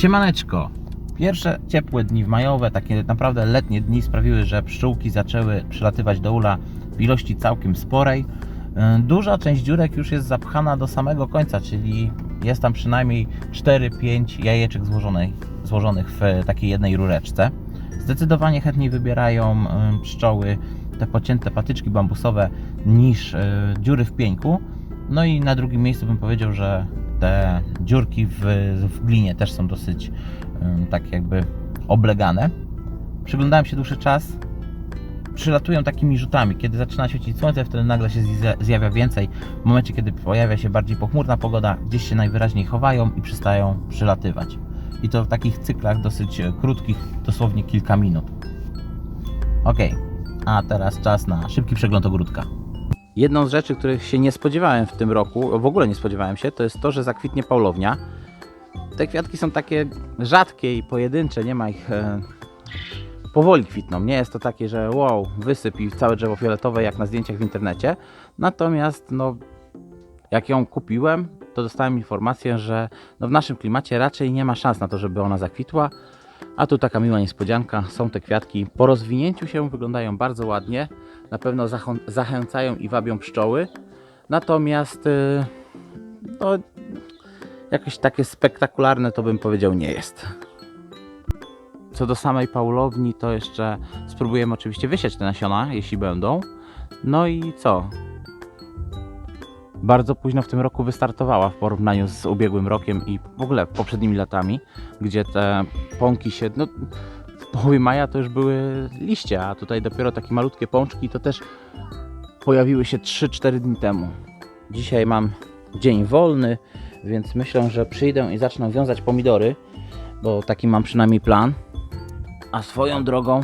Siemaneczko! Pierwsze ciepłe dni w majowe, takie naprawdę letnie dni sprawiły, że pszczółki zaczęły przylatywać do ula w ilości całkiem sporej. Yy, Duża część dziurek już jest zapchana do samego końca, czyli jest tam przynajmniej 4-5 jajeczek złożonych, złożonych w takiej jednej rureczce. Zdecydowanie chętniej wybierają yy, pszczoły te pocięte patyczki bambusowe niż yy, dziury w pieńku. No i na drugim miejscu bym powiedział, że te dziurki w, w glinie też są dosyć tak jakby oblegane. Przyglądałem się dłuższy czas. Przylatują takimi rzutami. Kiedy zaczyna świecić słońce, wtedy nagle się zja- zjawia więcej. W momencie, kiedy pojawia się bardziej pochmurna pogoda, gdzieś się najwyraźniej chowają i przestają przylatywać. I to w takich cyklach dosyć e, krótkich, dosłownie kilka minut. Ok, a teraz czas na szybki przegląd ogródka. Jedną z rzeczy, których się nie spodziewałem w tym roku, w ogóle nie spodziewałem się, to jest to, że zakwitnie paulownia. Te kwiatki są takie rzadkie i pojedyncze, nie ma ich. E, powoli kwitną. Nie jest to takie, że wow, wysyp i całe drzewo fioletowe jak na zdjęciach w internecie. Natomiast, no, jak ją kupiłem, to dostałem informację, że no, w naszym klimacie raczej nie ma szans na to, żeby ona zakwitła. A tu taka miła niespodzianka. Są te kwiatki. Po rozwinięciu się wyglądają bardzo ładnie. Na pewno zachęcają i wabią pszczoły. Natomiast y, no, jakieś takie spektakularne to bym powiedział nie jest. Co do samej paulowni, to jeszcze spróbujemy oczywiście wysiać te nasiona, jeśli będą. No i co? Bardzo późno w tym roku wystartowała w porównaniu z ubiegłym rokiem i w ogóle poprzednimi latami, gdzie te pąki się. No, w połowie maja to już były liście, a tutaj dopiero takie malutkie pączki to też pojawiły się 3-4 dni temu. Dzisiaj mam dzień wolny, więc myślę, że przyjdę i zacznę wiązać pomidory, bo taki mam przynajmniej plan. A swoją drogą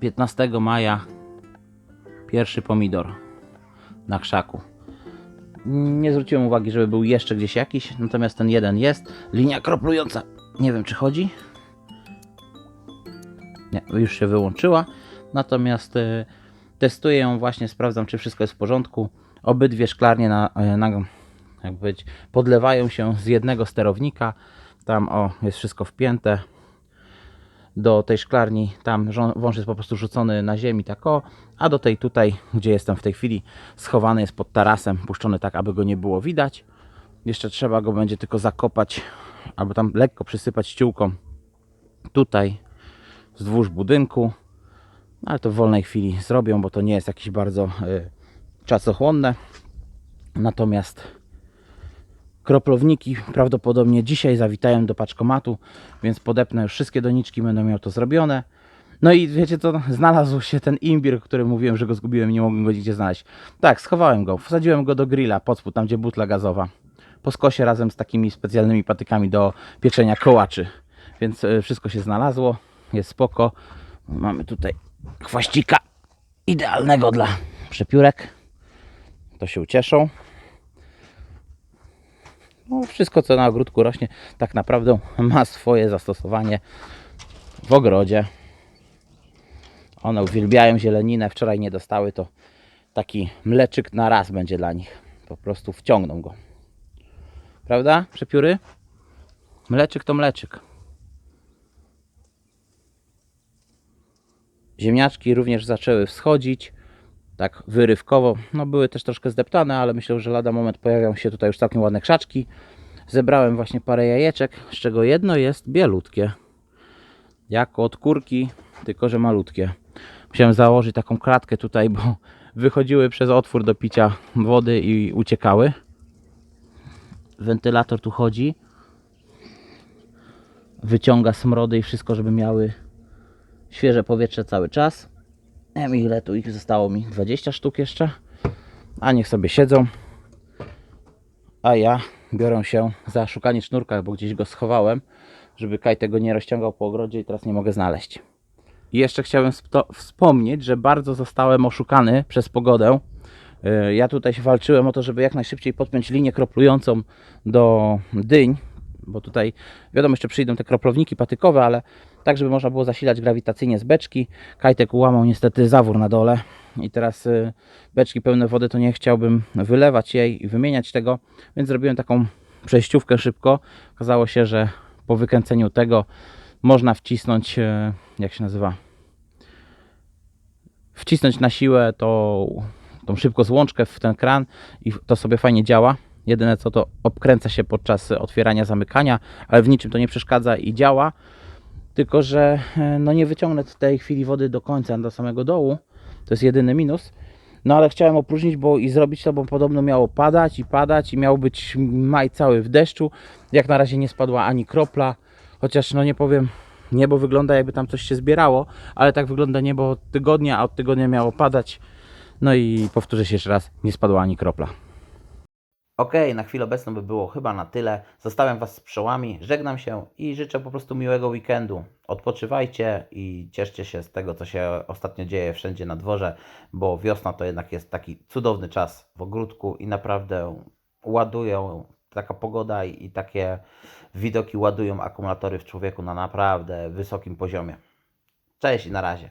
15 maja pierwszy pomidor na krzaku. Nie zwróciłem uwagi, żeby był jeszcze gdzieś jakiś, natomiast ten jeden jest. Linia kroplująca. Nie wiem, czy chodzi. Nie, już się wyłączyła. Natomiast y, testuję ją właśnie, sprawdzam, czy wszystko jest w porządku. Obydwie szklarnie na, e, na, jak powiedzieć, podlewają się z jednego sterownika. Tam o, jest wszystko wpięte do tej szklarni. Tam wąż jest po prostu rzucony na ziemi, tak o, a do tej tutaj, gdzie jestem w tej chwili, schowany jest pod tarasem, puszczony tak, aby go nie było widać. Jeszcze trzeba go będzie tylko zakopać, albo tam lekko przysypać ściółką tutaj wzdłuż budynku. No, ale to w wolnej chwili zrobią, bo to nie jest jakieś bardzo y, czasochłonne. Natomiast kroplownniki prawdopodobnie dzisiaj zawitają do paczkomatu, więc podepnę już wszystkie doniczki, będę miał to zrobione. No i wiecie to, znalazł się ten imbir, który mówiłem, że go zgubiłem i nie mogłem go nigdzie znaleźć. Tak, schowałem go, wsadziłem go do grilla pod spód, tam gdzie butla gazowa. Po skosie razem z takimi specjalnymi patykami do pieczenia kołaczy. Więc e, wszystko się znalazło, jest spoko. Mamy tutaj chwaścika idealnego dla przepiórek. To się ucieszą. No, wszystko co na ogródku rośnie tak naprawdę ma swoje zastosowanie w ogrodzie. One uwielbiają zieleninę. Wczoraj nie dostały, to taki mleczyk na raz będzie dla nich. Po prostu wciągną go. Prawda, przepióry? Mleczyk to mleczyk. Ziemniaczki również zaczęły wschodzić. Tak wyrywkowo. No były też troszkę zdeptane, ale myślę, że lada moment pojawią się tutaj już całkiem ładne krzaczki. Zebrałem właśnie parę jajeczek, z czego jedno jest bielutkie. Jak od kurki, tylko że malutkie. Musiałem założyć taką kratkę tutaj, bo wychodziły przez otwór do picia wody i uciekały. Wentylator tu chodzi. Wyciąga smrody i wszystko, żeby miały świeże powietrze cały czas. Nie wiem ile tu ich zostało mi. 20 sztuk jeszcze. A niech sobie siedzą. A ja biorę się za szukanie sznurka, bo gdzieś go schowałem, żeby Kaj tego nie rozciągał po ogrodzie i teraz nie mogę znaleźć. I jeszcze chciałem spo- wspomnieć, że bardzo zostałem oszukany przez pogodę. Yy, Ja tutaj się walczyłem o to, żeby jak najszybciej podpiąć linię kroplującą do dyń, bo tutaj wiadomo, jeszcze przyjdą te kroplownniki patykowe, ale tak, żeby można było zasilać grawitacyjnie z beczki. Kajtek ułamał niestety zawór na dole i teraz y, beczki pełne wody to nie chciałbym wylewać jej i wymieniać tego, więc zrobiłem taką przejściówkę szybko. Okazało się, że po wykręceniu tego można wcisnąć, e, jak się nazywa, wcisnąć na siłę tą, tą szybko złączkę w ten kran i to sobie fajnie działa. Jedyne co to obkręca się podczas otwierania, zamykania, ale w niczym to nie przeszkadza i działa. Tylko, że e, no nie wyciągnę w tej chwili wody do końca, do samego dołu. To jest jedyny minus. No ale chciałem opróżnić bo i zrobić to, bo podobno miało padać i padać i miał być maj cały w deszczu. Jak na razie nie spadła ani kropla, chociaż no nie powiem, niebo wygląda jakby tam coś się zbierało, ale tak wygląda niebo od tygodnia, a od tygodnia miało padać. No i powtórzę się jeszcze raz, nie spadła ani kropla. Okej, na chwilę obecną by było chyba na tyle. Zostawiam Was z pszczołami, żegnam się i życzę po prostu miłego weekendu. Odpoczywajcie i cieszcie się z tego, co się ostatnio dzieje wszędzie na dworze, bo wiosna to jednak jest taki cudowny czas w ogródku i naprawdę ładują, taka pogoda i, i takie widoki ładują akumulatory w człowieku na naprawdę wysokim poziomie. Cześć i na razie.